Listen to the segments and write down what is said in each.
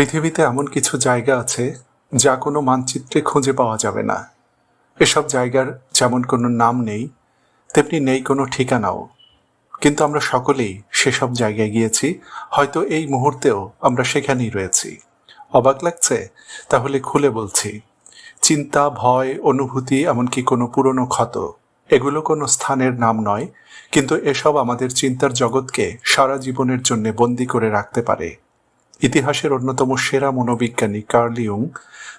পৃথিবীতে এমন কিছু জায়গা আছে যা কোনো মানচিত্রে খুঁজে পাওয়া যাবে না। এসব জায়গার যেমন কোনো নাম নেই, তেমনি নেই কোনো ঠিকানাও। কিন্তু আমরা সকলেই সেসব জায়গায় গিয়েছি, হয়তো এই মুহূর্তেও আমরা সেখানেই রয়েছি। অবাক লাগছে? তাহলে খুলে বলছি। চিন্তা, ভয়, অনুভূতি, এমনকি কোনো পুরনো ক্ষত, এগুলো কোনো স্থানের নাম নয়, কিন্তু এসব আমাদের চিন্তার জগৎকে সারা জীবনের জন্য বন্দি করে রাখতে পারে। ইতিহাসের অন্যতম সেরা মনোবিজ্ঞানী কার্লিউং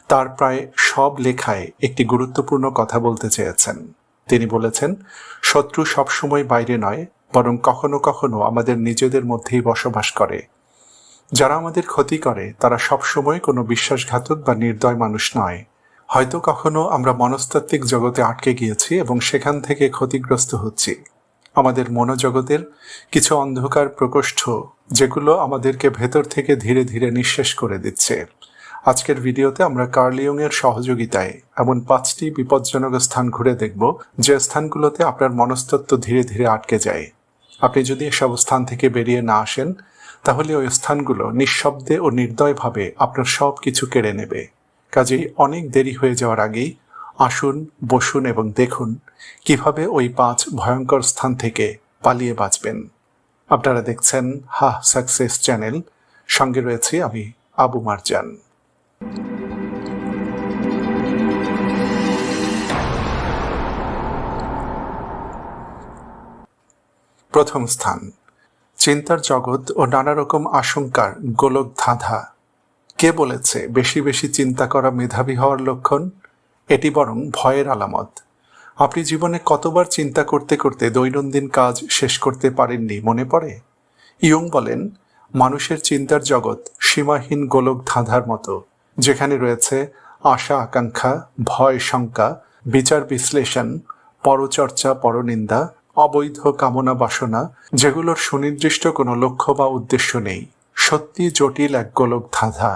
তার প্রায় সব লেখায় একটি গুরুত্বপূর্ণ কথা বলতে চেয়েছেন। তিনি বলেছেন, শত্রু সবসময় বাইরে নয়, বরং কখনো কখনো আমাদের নিজেদের মধ্যেই বসবাস করে। যারা আমাদের ক্ষতি করে, তারা সবসময় কোনো বিশ্বাসঘাতক বা নির্দয় মানুষ নয়। হয়তো কখনো আমরা মনস্তাত্ত্বিক জগতে আটকে গিয়েছি এবং সেখান থেকে ক্ষতিগ্রস্ত হচ্ছি। আমাদের মনোজগতের কিছু অন্ধকার প্রকোষ্ঠ, যেগুলো আমাদেরকে ভেতর থেকে ধীরে ধীরে নিঃশেষ করে দিচ্ছে। আজকের ভিডিওতে আমরা কার্লিয়ং এর সহযোগিতায় এমন পাঁচটি বিপজ্জনক স্থান ঘুরে দেখব, যে স্থানগুলোতে আপনার মনস্তত্ত্ব ধীরে ধীরে আটকে যায়। আপনি যদি এসব স্থান থেকে বেরিয়ে না আসেন, তাহলে ওই স্থানগুলো নিঃশব্দে ও নির্দয়ভাবে আপনার সব কিছু কেড়ে নেবে। কাজেই অনেক দেরি হয়ে যাওয়ার আগেই আসুন, বসুন এবং দেখুন কীভাবে ওই পাঁচ ভয়ঙ্কর স্থান থেকে পালিয়ে বাঁচবেন? আপনারা দেখছেন হা সাকসেস চ্যানেল। সঙ্গে রয়েছে আমি আবু মারজান। প্রথম স্থান, চিন্তার জগৎ ও নানা রকম আশঙ্কার গোলক ধাঁধা। কে বলেছে বেশি বেশি চিন্তা করা মেধাবী হওয়ার লক্ষণ? এটি বরং ভয়ের আলামত। আপনি জীবনে কতবার চিন্তা করতে করতে দৈনন্দিন কাজ শেষ করতে পারেননি মনে পড়ে? ইয়ং বলেন, মানুষের চিন্তার জগৎ সীমাহীন গোলক ধাঁধার মতো, যেখানে রয়েছে আশা, আকাঙ্ক্ষা, ভয়, শঙ্কা, বিচার, বিশ্লেষণ, পরচর্চা, পরনিন্দা, অবৈধ কামনা, বাসনা, যেগুলোর সুনির্দিষ্ট কোনো লক্ষ্য বা উদ্দেশ্য নেই। সত্যি জটিল এক গোলক ধাঁধা।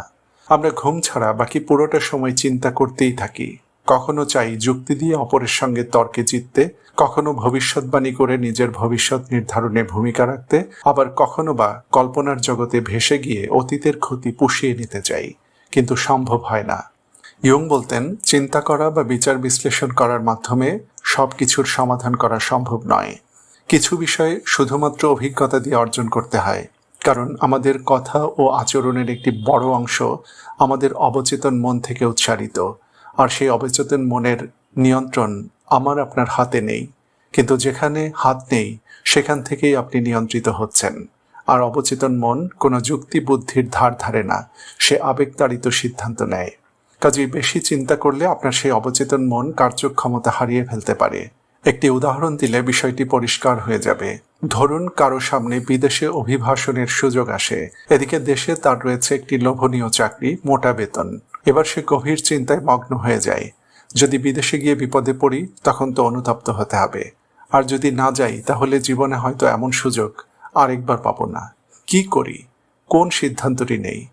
আমরা ঘুম ছাড়া বাকি পুরোটা সময় চিন্তা করতেই থাকি। কখনো চাই যুক্তি দিয়ে অপরের সঙ্গে তর্কে জিততে, কখনো ভবিষ্যৎবাণী করে নিজের ভবিষ্যৎ নির্ধারণে ভূমিকা রাখতে, আবার কখনো বা কল্পনার জগতে ভেসে গিয়ে অতীতের ক্ষতি পুষিয়ে নিতে চাই, কিন্তু সম্ভব হয় না। ইয়ং বলতেন, চিন্তা করা বা বিচার বিশ্লেষণ করার মাধ্যমে সব কিছুর সমাধান করা সম্ভব নয়। কিছু বিষয়ে শুধুমাত্র অভিজ্ঞতা দিয়ে অর্জন করতে হয়। কারণ আমাদের কথা ও আচরণের একটি বড় অংশ আমাদের অবচেতন মন থেকে উচ্চারিত। আর সেই অবচেতন মনের নিয়ন্ত্রণ আমার আপনার হাতে নেই। কিন্তু যেখানে হাত নেই, সেখান থেকেই আপনি নিয়ন্ত্রিত হচ্ছেন। আর অবচেতন মন কোনো যুক্তি বুদ্ধির ধার ধারে না, সে আবেগতাড়িত সিদ্ধান্ত নেয়। কাজেই বেশি চিন্তা করলে আপনার সেই অবচেতন মন কার্যক্ষমতা হারিয়ে ফেলতে পারে। একটি উদাহরণ দিলে বিষয়টি পরিষ্কার হয়ে যাবে। ধরুন কারও সামনে বিদেশে অভিভাষণের সুযোগ আসে। এদিকে দেশে তার রয়েছে একটি লোভনীয় চাকরি, মোটা বেতন। এবার সে গভীর চিন্তায় মগ্ন হয়ে যায়। যদি বিদেশে গিয়ে বিপদে পড়ি, তখন তো অনুতপ্ত হতে হবে। আর যদি না যাই, তাহলে জীবনে হয়তো এমন সুযোগ আরেকবার পাবো না। কি করি? কোন সিদ্ধান্তটি নেই?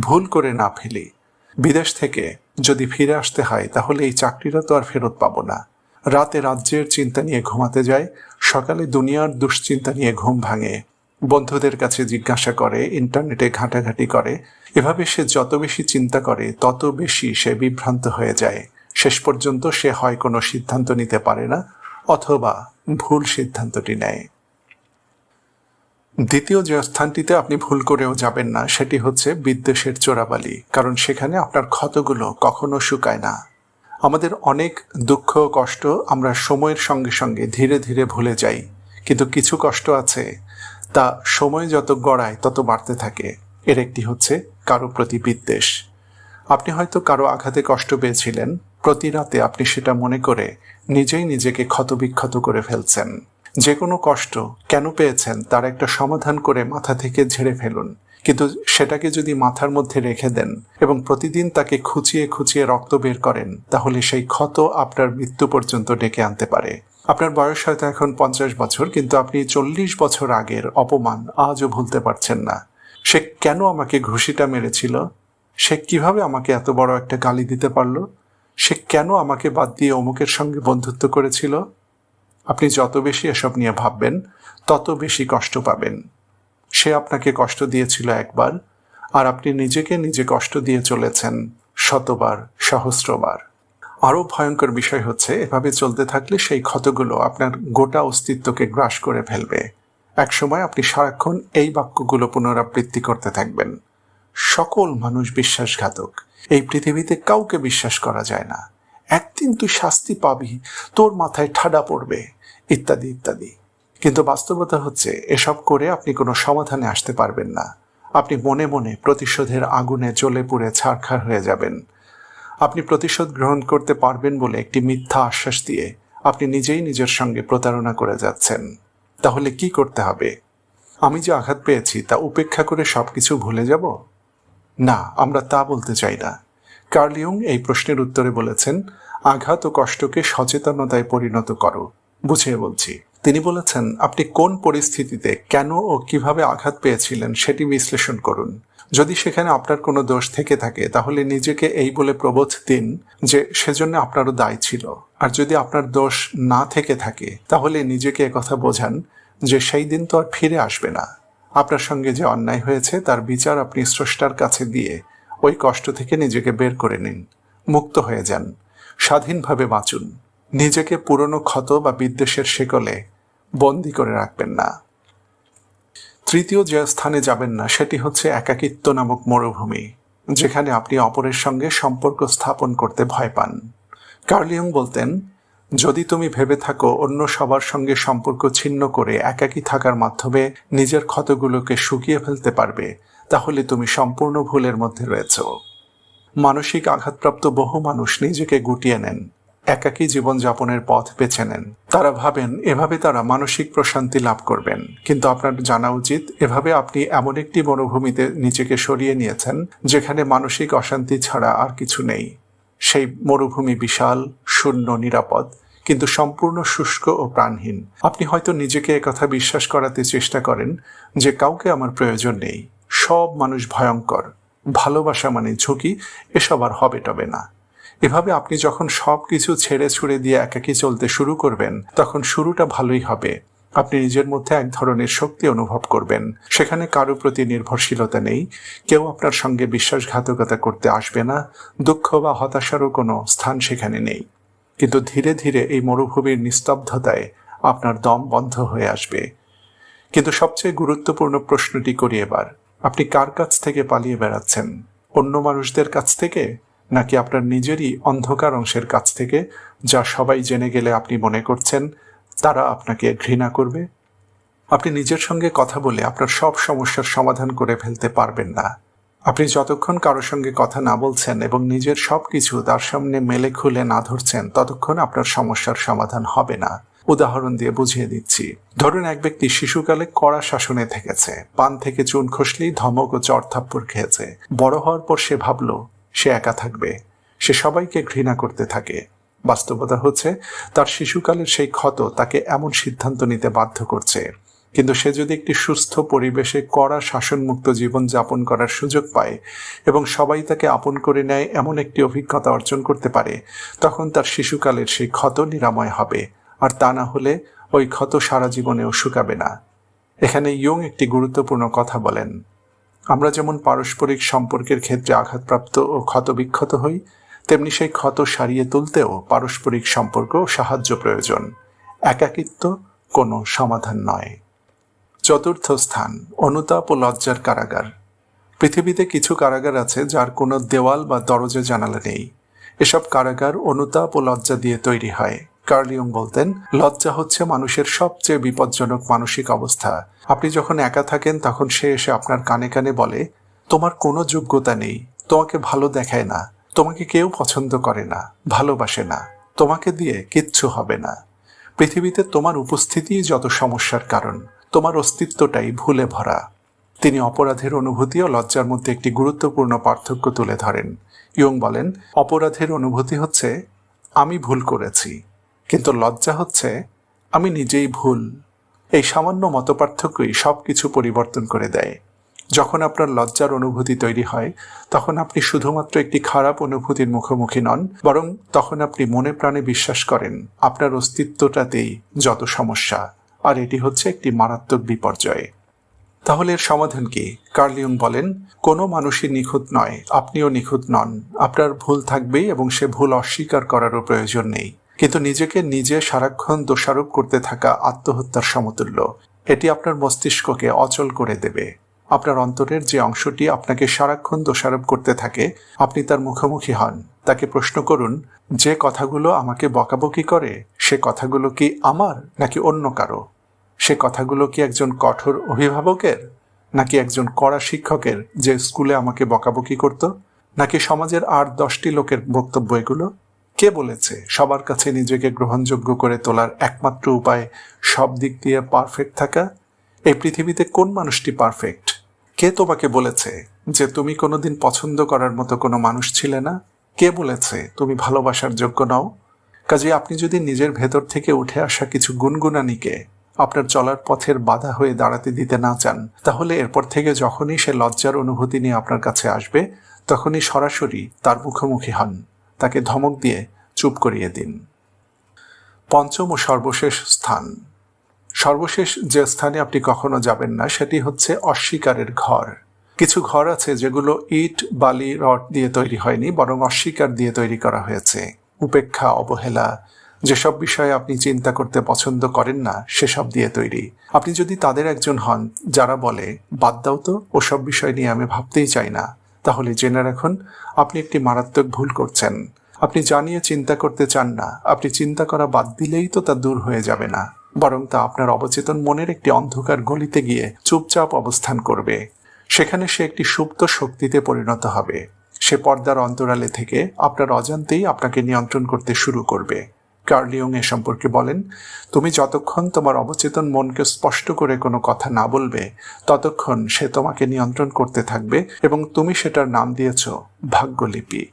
ভুল করে না ফেলি। বিদেশ থেকে যদি ফিরে আসতে হয়, তাহলে এই চাকরিটা তো আর ফেরত পাবো না। রাতে রাজ্যের চিন্তা নিয়ে ঘুমাতে যায় সকালে দুনিয়ার দুশ্চিন্তা নিয়ে ঘুম ভাঙে। বন্ধুদের কাছে জিজ্ঞাসা করে, ইন্টারনেটে ঘাঁটাঘাঁটি করে। এভাবে সে যত বেশি চিন্তা করে, তত বেশি সে বিভ্রান্ত হয়ে যায়। শেষ পর্যন্ত সে হয় কোনো সিদ্ধান্ত নিতে পারে না, অথবা ভুল সিদ্ধান্তটি নেয়। দ্বিতীয় যে স্থানটিতে আপনি ভুল করেও যাবেন না, সেটি হচ্ছে বিদ্বেষের চোরাবালি, কারণ সেখানে আপনার ক্ষতগুলো কখনো শুকায় না। আমাদের অনেক দুঃখ কষ্ট আমরা সময়ের সঙ্গে সঙ্গে ধীরে ধীরে ভুলে যাই, কিন্তু কিছু কষ্ট আছে। তা সময় যত গড়ায়, তত বাড়তে থাকে। এর একটি হচ্ছে কারও প্রতি বিদ্বেষ। আপনি হয়তো কারও আঘাতে কষ্ট পেয়েছিলেন। প্রতি রাতে আপনি সেটা মনে করে নিজেই নিজেকে ক্ষতবিক্ষত করে ফেলছেন। যে কোনো কষ্ট কেন পেয়েছেন তার একটা সমাধান করে মাথা থেকে ঝেড়ে ফেলুন। কিন্তু সেটাকে যদি মাথার মধ্যে রেখে দেন এবং প্রতিদিন তাকে খুঁচিয়ে খুঁচিয়ে রক্ত বের করেন, তাহলে সেই ক্ষত আপনার মৃত্যু পর্যন্ত ডেকে আনতে পারে। আপনার বয়স হয়তো এখন পঞ্চাশ বছর, কিন্তু আপনি চল্লিশ বছর আগের অপমান আজও ভুলতে পারছেন না। সে কেন আমাকে ঘুষিটা মেরেছিল? সে কীভাবে আমাকে এত বড় একটা গালি দিতে পারল? সে কেন আমাকে বাদ দিয়ে অমুকের সঙ্গে বন্ধুত্ব করেছিল? আপনি যত বেশি এসব নিয়ে ভাববেন, তত বেশি কষ্ট পাবেন। সে আপনাকে কষ্ট দিয়েছিল একবার, আর আপনি নিজেকে নিজে কষ্ট দিয়ে চলেছেন শতবার, সহস্রবার। আরও ভয়ঙ্কর বিষয় হচ্ছে, এভাবে চলতে থাকলে সেই ক্ষতগুলো আপনার গোটা অস্তিত্বকে গ্রাস করে ফেলবে। একসময় আপনি সারাক্ষণ এই বাক্যগুলো পুনরাবৃত্তি করতে থাকবেন। সকল মানুষ বিশ্বাসঘাতক। এই পৃথিবীতে কাউকে বিশ্বাস করা যায় না। একদিন তুই শাস্তি পাবি, তোর মাথায় ঠাডা পড়বে, ইত্যাদি ইত্যাদি। কিন্তু বাস্তবতা হচ্ছে, এসব করে আপনি কোনো সমাধানে আসতে পারবেন না। আপনি মনে মনে প্রতিশোধের আগুনে জ্বলে পুড়ে ছাড়খাড় হয়ে যাবেন। আপনি প্রতিশোধ গ্রহণ করতে পারবেন বলে একটি মিথ্যা আশ্বাস দিয়ে আপনি নিজেই নিজের সঙ্গে প্রতারণা করে যাচ্ছেন। তাহলে কি করতে হবে? আমি যে আঘাত পেয়েছি তা উপেক্ষা করে সবকিছু ভুলে যাব? না, আমরা তা বলতে চাই না। কার্লিয়ং এই প্রশ্নের উত্তরে বলেছেন, আঘাত ও কষ্টকে সচেতনতায় পরিণত করো। বুঝিয়ে বলছি। তিনি বলেছেন, আপনি কোন পরিস্থিতিতে কেন ও কীভাবে আঘাত পেয়েছিলেন সেটি বিশ্লেষণ করুন। যদি সেখানে আপনার কোনো দোষ থেকে থাকে, তাহলে নিজেকে এই বলে প্রবোধ দিন যে সেজন্য আপনারও দায় ছিল। আর যদি আপনার দোষ না থেকে থাকে, তাহলে নিজেকে কথা বোঝান যে সেই দিন তো আর ফিরে আসবে না। আপনার সঙ্গে যে অন্যায় হয়েছে, তার বিচার আপনি স্রষ্টার কাছে দিয়ে ওই কষ্ট থেকে নিজেকে বের করে নিন। মুক্ত হয়ে যান। স্বাধীনভাবে বাঁচুন। নিজেকে পুরনো ক্ষত বা বিদ্বেষের শেকলে বন্দি করে রাখবেন না। তৃতীয় যে স্থানে যাবেন না, সেটি হচ্ছে একাকিত্ব নামক মরুভূমি, যেখানে আপনি অপরের সঙ্গে সম্পর্ক স্থাপন করতে ভয় পান। কার্লিয়ং বলতেন, যদি তুমি ভেবে থাকো, অন্য সবার সঙ্গে সম্পর্ক ছিন্ন করে একাকী থাকার মাধ্যমে নিজের ক্ষতগুলোকে শুকিয়ে ফেলতে পারবে, তাহলে তুমি সম্পূর্ণ ভুলের মধ্যে রয়েছ। মানসিক আঘাতপ্রাপ্ত বহু মানুষ নিজেকে গুটিয়ে নেন। একাকী জীবনযাপনের পথ বেছে নেন। তারা ভাবেন, এভাবে তারা মানসিক প্রশান্তি লাভ করবেন। কিন্তু আপনার জানা উচিত, এভাবে আপনি এমন একটি বনভূমিতে নিজেকে সরিয়ে নিয়েছেন, যেখানে মানসিক অশান্তি ছাড়া আর কিছু নেই। সেই মরুভূমি বিশাল, শূন্য, নিরাপদ, কিন্তু সম্পূর্ণ শুষ্ক ও প্রাণহীন। আপনি হয়তো নিজেকে একথা বিশ্বাস করাতে চেষ্টা করেন যে কাউকে আমার প্রয়োজন নেই। সব মানুষ ভয়ঙ্কর। ভালোবাসা মানে ঝুঁকি, এসব আর হবে টবে না। এভাবে আপনি যখন সব কিছু ছেড়ে ছুড়ে দিয়ে একাকি চলতে শুরু করবেন, তখন শুরুটা ভালোই হবে। আপনি নিজের মধ্যে এক ধরনের শক্তি অনুভব করবেন। সেখানে কারও প্রতি নির্ভরশীলতা নেই। কেউ আপনার সঙ্গে বিশ্বাসঘাতকতা করতে আসবে না। দুঃখ বা হতাশারও কোনো স্থান সেখানে নেই। কিন্তু ধীরে ধীরে এই মরুভূমির নিস্তব্ধতায় আপনার দম বন্ধ হয়ে আসবে। কিন্তু সবচেয়ে গুরুত্বপূর্ণ প্রশ্নটি করি এবার। আপনি কার কাছ থেকে পালিয়ে বেড়াচ্ছেন? অন্য মানুষদের কাছ থেকে? নাকি আপনার নিজেরই অন্ধকার অংশের কাছ থেকে, যা সবাই জেনে গেলে আপনি মনে করছেন, তারা আপনাকে ঘৃণা করবে? আপনি নিজের সঙ্গে কথা বলে আপনার সব সমস্যার সমাধান করে ফেলতে পারবেন না। আপনি যতক্ষণ কারও সঙ্গে কথা না বলছেন এবং নিজের সব কিছু তার সামনে মেলে খুলে না ধরছেন, ততক্ষণ আপনার সমস্যার সমাধান হবে না। উদাহরণ দিয়ে বুঝিয়ে দিচ্ছি। ধরুন এক ব্যক্তি শিশুকালে কড়া শাসনে থেকেছে। পান থেকে চুন খসলেই ধমক ও চড়থাপ্পড় খেয়েছে। বড় হওয়ার পর সে ভাবল সে একা থাকবে। সে সবাইকে ঘৃণা করতে থাকে। বাস্তবতা হচ্ছে, তার শিশুকালের সেই ক্ষত তাকে এমন সিদ্ধান্ত নিতে বাধ্য করছে। কিন্তু সে যদি একটি সুস্থ পরিবেশে কড়া শাসনমুক্ত জীবন যাপন করার সুযোগ পায় এবং সবাই তাকে আপন করে নেয় এমন একটি অভিজ্ঞতা অর্জন করতে পারে, তখন তার শিশুকালের সেই ক্ষত নিরাময় হবে। আর তা না হলে ওই ক্ষত সারা জীবনেও শুকাবে না। এখানে ইয়ং একটি গুরুত্বপূর্ণ কথা বলেন। আমরা যেমন পারস্পরিক সম্পর্কের ক্ষেত্রে আঘাতপ্রাপ্ত ও ক্ষতবিক্ষত হই, তেমনি সেই ক্ষত সারিয়ে তুলতেও পারস্পরিক সম্পর্ক ও সাহায্য প্রয়োজন। একাকিত্ব কোনো সমাধান নয়। চতুর্থ স্থান, অনুতাপ ও লজ্জার কারাগার। পৃথিবীতে কিছু কারাগার আছে যার কোনো দেওয়াল বা দরজা জানালা নেই। এসব কারাগার অনুতাপ ও লজ্জা দিয়ে তৈরি হয়। কার্লিয়ং বলতেন, লজ্জা হচ্ছে মানুষের সবচেয়ে বিপজ্জনক মানসিক অবস্থা। আপনি যখন একা থাকেন, তখন সে এসে আপনার কানে কানে বলে, তোমার কোনো যোগ্যতা নেই, তোমাকে ভালো দেখায় না, তোমাকে কেউ পছন্দ করে না, ভালোবাসে না, তোমাকে দিয়ে কিচ্ছু হবে না। পৃথিবীতে তোমার উপস্থিতিই যত সমস্যার কারণ, তোমার অস্তিত্বটাই ভুলে ভরা তিনি অপরাধের অনুভূতি ও লজ্জার মধ্যে একটি গুরুত্বপূর্ণ পার্থক্য তুলে ধরেন। ইয়ং বলেন, অপরাধের অনুভূতি হচ্ছে, আমি ভুল করেছি। কিন্তু লজ্জা হচ্ছে, আমি নিজেই ভুল। এই সামান্য মতপার্থক্যই সব কিছু পরিবর্তন করে দেয়। যখন আপনার লজ্জার অনুভূতি তৈরি হয়, তখন আপনি শুধুমাত্র একটি খারাপ অনুভূতির মুখোমুখি নন, বরং তখন আপনি মনে প্রাণে বিশ্বাস করেন, আপনার অস্তিত্বটাতেই যত সমস্যা। আর এটি হচ্ছে একটি মারাত্মক বিপর্যয়। তাহলে এর সমাধান কি? কার্লিউন বলেন, কোনো মানুষই নিখুঁত নয়, আপনিও নিখুঁত নন। আপনার ভুল থাকবেই এবং সে ভুল অস্বীকার করারও প্রয়োজন নেই। কিন্তু নিজেকে নিজে সারাক্ষণ দোষারোপ করতে থাকা আত্মহত্যার সমতুল্য। এটি আপনার মস্তিষ্ককে অচল করে দেবে। আপনার অন্তরের যে অংশটি আপনাকে সারাক্ষণ দোষারোপ করতে থাকে, আপনি তার মুখোমুখি হন। তাকে প্রশ্ন করুন, যে কথাগুলো আমাকে বকাবকি করে, সে কথাগুলো কি আমার নাকি অন্য কারও? সে কথাগুলো কি একজন কঠোর অভিভাবকের? নাকি একজন কড়া শিক্ষকের যে স্কুলে আমাকে বকাবকি করত? নাকি সমাজের আর দশটি লোকের বক্তব্য এগুলো? কে বলেছে সবার কাছে নিজেকে গ্রহণযোগ্য করে তোলার একমাত্র উপায় সব দিক দিয়ে পারফেক্ট থাকা? এই পৃথিবীতে কোন মানুষটি পারফেক্ট? কে তোমাকে বলেছে যে তুমি কোনোদিন পছন্দ করার মতো কোনো মানুষ ছিলে না? কে বলেছে তুমি ভালোবাসার যোগ্য নও? কাজে আপনি যদি নিজের ভেতর থেকে উঠে আসা কিছু গুনগুনানিকে আপনার চলার পথের বাধা হয়ে দাঁড়াতে দিতে না চান, তাহলে এরপর থেকে যখনই সে লজ্জার অনুভূতি নিয়ে আপনার কাছে আসবে, তখনই সরাসরি তার মুখোমুখি হন। তাকে ধমক দিয়ে চুপ করিয়ে দিন। পঞ্চম ও সর্বশেষ স্থান। সর্বশেষ যে স্থানে আপনি কখনো যাবেন না, সেটি হচ্ছে অস্বীকারের ঘর। কিছু ঘর আছে যেগুলো ইট, বালি, রড দিয়ে তৈরি হয়নি, বরং অস্বীকার দিয়ে তৈরি করা হয়েছে। উপেক্ষা, অবহেলা, যেসব বিষয়ে আপনি চিন্তা করতে পছন্দ করেন না, সেসব দিয়ে তৈরি। আপনি যদি তাদের একজন হন, যারা বলে, বাদ দাও তো, ওসব বিষয় নিয়ে আমি ভাবতেই চাই না। তাহলে জেনে রাখুন, আপনি একটি মারাত্মক ভুল করছেন। আপনি জানিয়ে চিন্তা করতে চান না। আপনি চিন্তা করা বাদ দিলেই তো তা দূর হয়ে যাবে না। বরং তা আপনার অবচেতন মনের একটি অন্ধকার গলিতে গিয়ে চুপচাপ অবস্থান করবে। সেখানে সে একটি সুপ্ত শক্তিতে পরিণত হবে। সে পর্দার অন্তরালে থেকে আপনার অজান্তেই আপনাকে নিয়ন্ত্রণ করতে শুরু করবে। কার্লিয়ং এ সম্পর্কে বলেন, তুমি যতক্ষণ তোমার অবচেতন মনকে স্পষ্ট করে কোনো কথা না বলবে, ততক্ষণ সে তোমাকে নিয়ন্ত্রণ করতে থাকবে এবং তুমি সেটার নাম দিয়েছ ভাগ্যলিপি।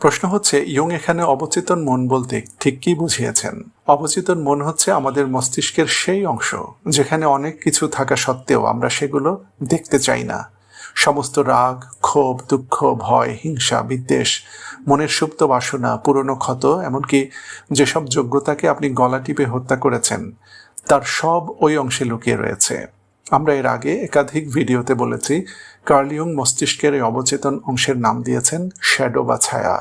প্রশ্ন হচ্ছে, ইয়ং এখানে অবচেতন মন বলতে ঠিক কি বুঝিয়েছেন? অবচেতন মন হচ্ছে আমাদের মস্তিষ্কের সেই অংশ, যেখানে অনেক কিছু থাকা সত্ত্বেও আমরা সেগুলো দেখতে চাই না। সমস্ত রাগ, ক্ষোভ, দুঃখ, ভয়, হিংসা, বিদ্বেষ, মনের সুপ্ত বাসনা, পুরনো ক্ষত, এমনকি যেসব যোগ্যতাকে আপনি গলা টিপে হত্যা করেছেন, তার সব ওই অংশে লুকিয়ে রয়েছে। আমরা এর আগে একাধিক ভিডিওতে বলেছি কার্লিয়ং মস্তিষ্কের এই অবচেতন অংশের নাম দিয়েছেন শ্যাডো বা ছায়া।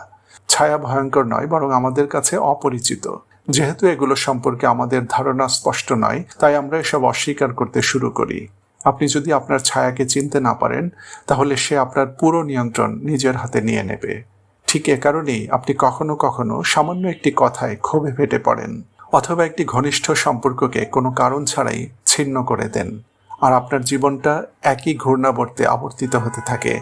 ছায়া ভয়ঙ্কর নয়, বরং আমাদের কাছে অপরিচিত। যেহেতু এগুলো সম্পর্কে আমাদের ধারণা স্পষ্ট নয়, তাই আমরা এসব অস্বীকার করতে শুরু করি। আপনি যদি আপনার ছায়াকে চিনতে না পারেন, তাহলে সে আপনার পুরো নিয়ন্ত্রণ নিজের হাতে নিয়ে নেবে। ঠিক এ কারণেই আপনি কখনো কখনো সামান্য একটি কথায় ক্ষোভে ফেটে পড়েন, অথবা একটি ঘনিষ্ঠ সম্পর্ককে কোনো কারণ ছাড়াই ছিন্ন করে দেন। আর আপনার জীবনটা একই ঘূর্ণাবর্তে আবর্তিত হতে থাকে,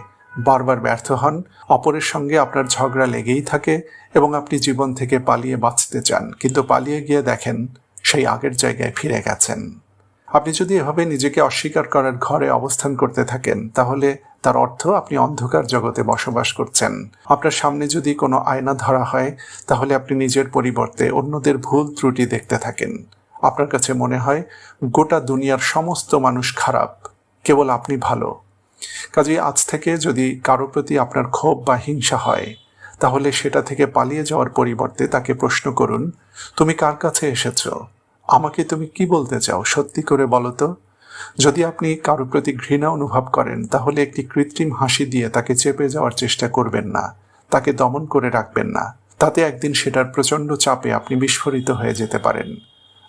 বারবার ব্যর্থ হন, অপরের সঙ্গে আপনার ঝগড়া লেগেই থাকে, এবং আপনি জীবন থেকে পালিয়ে বাঁচতে চান, কিন্তু পালিয়ে গিয়ে দেখেন, সেই আগের জায়গায় ফিরে গেছেন। আপনি যদি এভাবে নিজেকে অস্বীকার করার ঘরে অবস্থান করতে থাকেন, তাহলে তার অর্থ আপনি অন্ধকার জগতে বসবাস করছেন। আপনার সামনে যদি কোনো আয়না ধরা হয়, তাহলে আপনি নিজের পরিবর্তে অন্যদের ভুল ত্রুটি দেখতে থাকেন। আপনার কাছে মনে হয়, গোটা দুনিয়ার সমস্ত মানুষ খারাপ, কেবল আপনি ভালো। কাজেই আজ থেকে যদি কারও প্রতি আপনার ক্ষোভ বা হিংসা হয়, তাহলে সেটা থেকে পালিয়ে যাওয়ার পরিবর্তে তাকে প্রশ্ন করুন, তুমি কার কাছে এসেছ? আমাকে তুমি কি বলতে চাও? সত্যি করে বলো তো। যদি আপনি কারও প্রতি ঘৃণা অনুভব করেন, তাহলে একটি কৃত্রিম হাসি দিয়ে তাকে চেপে যাওয়ার চেষ্টা করবেন না। তাকে দমন করে রাখবেন না। তাতে একদিন সেটার প্রচণ্ড চাপে আপনি বিস্ফোরিত হয়ে যেতে পারেন।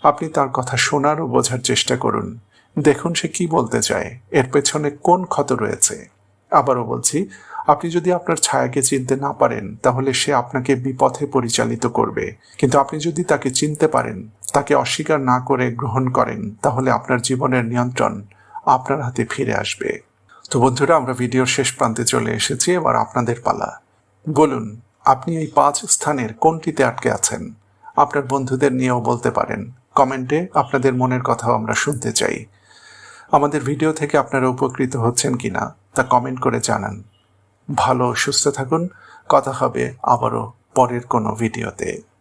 আপনি তার কথা শোনার ও বোঝার চেষ্টা করুন। দেখুন সে কি বলতে চায়। এর পেছনে কোন ক্ষত রয়েছে? আবারও বলছি আপনি যদি আপনার ছায়াকে চিনতে না পারেন, তাহলে সে আপনাকে বিপথে পরিচালিত করবে। কিন্তু আপনি যদি তাকে চিনতে পারেন, তাকে অস্বীকার না করে গ্রহণ করেন, তাহলে আপনার জীবনের নিয়ন্ত্রণ আপনার হাতে ফিরে আসবে। তো বন্ধুরা, আমরা ভিডিওর শেষ প্রান্তে চলে এসেছি, এবার আপনাদের পালা। বলুন, আপনি এই পাঁচ স্থানের কোনটিতে আটকে আছেন? আপনার বন্ধুদের নিয়েও বলতে পারেন। কমেন্টে আপনাদের মনের কথাও আমরা শুনতে চাই। আমাদের ভিডিও থেকে আপনারা উপকৃত হচ্ছেন কিনা, তা কমেন্ট করে জানান। ভালো সুস্থ থাকুন। কথা হবে আবারও পরের কোনো ভিডিওতে।